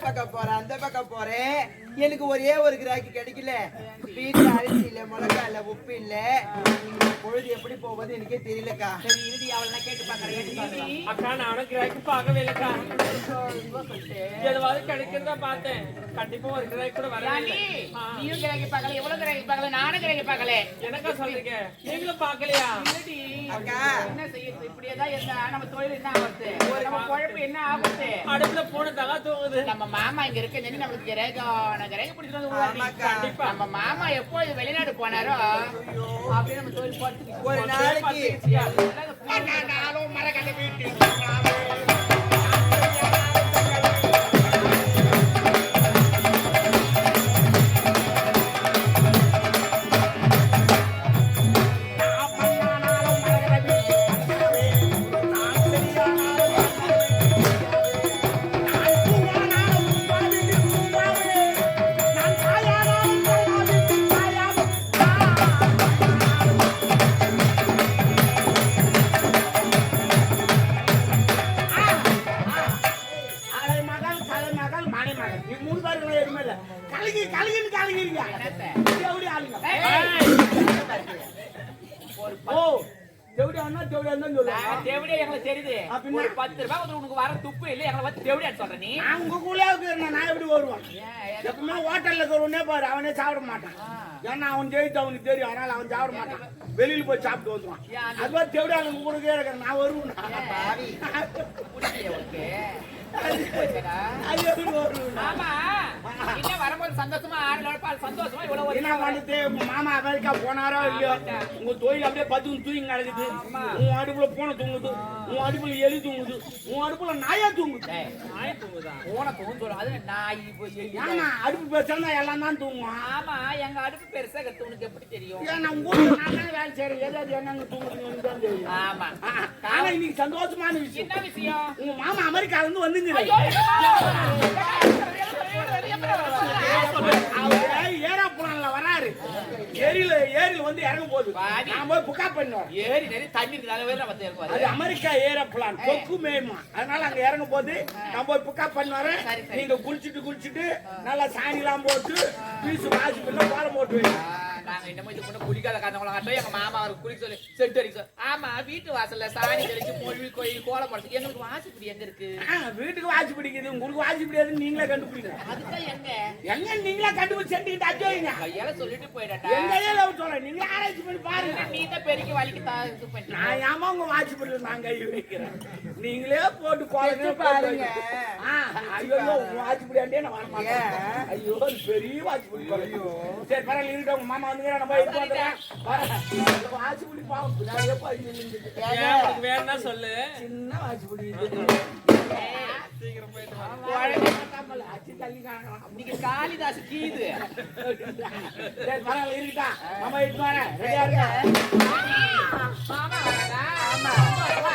பக்கம் போறேன் அந்த பக்கம் போறேன் எனக்கு ஒரே ஒரு கிராக்கி கிடைக்கல. வீட்டுல அரிசி இல்ல மிளகா இல்ல உப்பு இல்ல. பொழுது எப்படி போவது எனக்கே தெரியலக்கா. சரி இறுதி அவளை கேட்டு பார்க்கலாம் அக்கா நானும் கிராக்கி பார்க்கவே இல்லக்கா. எதுவாவது கிடைக்கிறதா பார்த்தேன். கண்டிப்பா ஒரு கிராக்கி கூட. ஆ. நீயும் கிராக்கி பார்க்கல எவ்வளவு கிராக்கி பார்க்கல? நானும் கிராக்கி பார்க்கல. எனக்கா சொல்றீங்க? நீங்களும் பார்க்கலையா? அக்கா. என்ன செய்யுது இப்படியே தான் இருந்தா நம்ம தொழில் என்ன ஆகுது நம்ம குழப்பு என்ன ஆகுது அடுப்புல போன தகா தூங்குது. நம்ம மாமா இங்க இருக்க சொல்லி நம்மளுக்கு கிரகம் கிரகம் பிடிச்சிட்டு. நம்ம மாமா எப்போ இது வெளிநாடு போனாரோ அப்படியே நம்ம தொழில் பார்த்து ஒரு நாளைக்கு. நாளும் மரக்கட்டை வீட்டு மகள் நீ மூணு பேருக்கு எதுவுமே இல்ல. கலகி கலகின்னு கலகிறீங்க எப்படி ஆளுங்க? ஓ எப்படி ஆனா சொல்லுவாங்க. தேவடியா எங்களுக்கு தெரியுது? ஒரு பத்து ரூபாய் வந்து உனக்கு வர துப்பு இல்லை எங்களை வந்து தேவடியா சொல்ற நீ. உங்க கூலயாவுக்கு நான் எப்படி வருவேன்? எப்பவுமே ஹோட்டல்ல இருக்கிறவனே பாரு. அவனே சாப்பிட மாட்டான். ஏன்னா அவன் ஜெயித்து அவனுக்கு தெரியும். அதனால அவன் சாப்பிட மாட்டான். வெளியில போய் சாப்பிட்டு வந்துருவான். அது மாதிரி தேவடி ஆளுங்க கூட இருக்கிறேன். நான் வருவேன். மாமா அமெரிக்கா போனாரோ இல்லையோ? உங்க தொழில் அப்படியே பத்து தூங்கி கிடக்குது. உன் அடுப்புல பூனை தூங்குது. உன் அடுப்புல எலி தூங்குது. உன் அடுப்புல நாயா தூங்குது. தூங்குதா? பூனை சொல்லும். அது நாய் அடுப்பு பேசுறா எல்லாம் தான் தூங்குவான். ஆமா எங்க அடுப்பு பெருசா கத்து உனக்கு எப்படி தெரியும் உங்க நான் தானே வேலை செய்யறேன் எது என்னங்க தெரியும் ஆமா ஆனா இன்னைக்கு சந்தோஷமான விஷயம் என்ன விஷயம் உங்க மாமா அமெரிக்கால இருந்து வந்துங்க வராரு ஏரியில ஏரியில வந்து இறங்க போகுது பாவி. நான் போய் புக்கா பண்ணுவேன் ஏறி நிறைய தண்ணி இருக்கு அதை அமெரிக்கா ஏரோப்ளான் கொக்கு மேயுமா. அதனால அங்க இறங்கும் போது நான் போய் சரி, சரி. நீங்க குளிச்சுட்டு குளிச்சுட்டு நல்லா சாணிலாம் போட்டு பீசு வாசி பண்ண கோலம் போட்டு நாங்க காட்டும் எங்க மாமா குளிக்க சொல்லி செட்டு அடிக்க சொல்லி ஆமா வீட்டு வாசல்ல சாணி தெளிச்சு மொழி கோயில் கோலம் போடுறது எங்களுக்கு வாசிப்படி எங்க இருக்கு? வீட்டுக்கு பிடிக்குது உங்களுக்கு வாசி பிடிக்காதுன்னு நீங்களே கண்டுபிடிங்க. அதுதான் எங்க? எங்க நீங்களே கண்டுபிடிச்சு செஞ்சுக்கிட்டு அஜோயிங்க. கையால சொல்லிட்டு போயிடட்டா? எங்கேயே லவ் சொல்றேன். நீங்களே ஆராய்ச்சி பண்ணி பாருங்க. நீ தான் பெருக்கி வலிக்கு தா இது பண்ணி நான் ஏமா உங்க வாட்சி பிடில நான் கை வைக்கிறேன். நீங்களே போட்டு வச்சு பாருங்க. ஐயோ உங்க வாட்சி பிடியாண்டே நான் வர மாட்டேன் ஏன்? ஐயோ பெரிய வாட்சி பிடி ஐயோ. சரி பரவாயில்ல இருக்கட்டும் உங்க மாமா வந்து நம்ம எடுத்து வந்துடுறேன் வாட்சி பிடி பாவம். வேணும்னா சொல்லு. சின்ன வாட்சி பிடி அச்சு காணலாம். இன்னைக்கு காளிதாஸ் கீது பரவாயில்ல இருக்கட்டா நம்ம எடுத்து வரேன் ரெடியா இருக்கா ஆமா ஆமா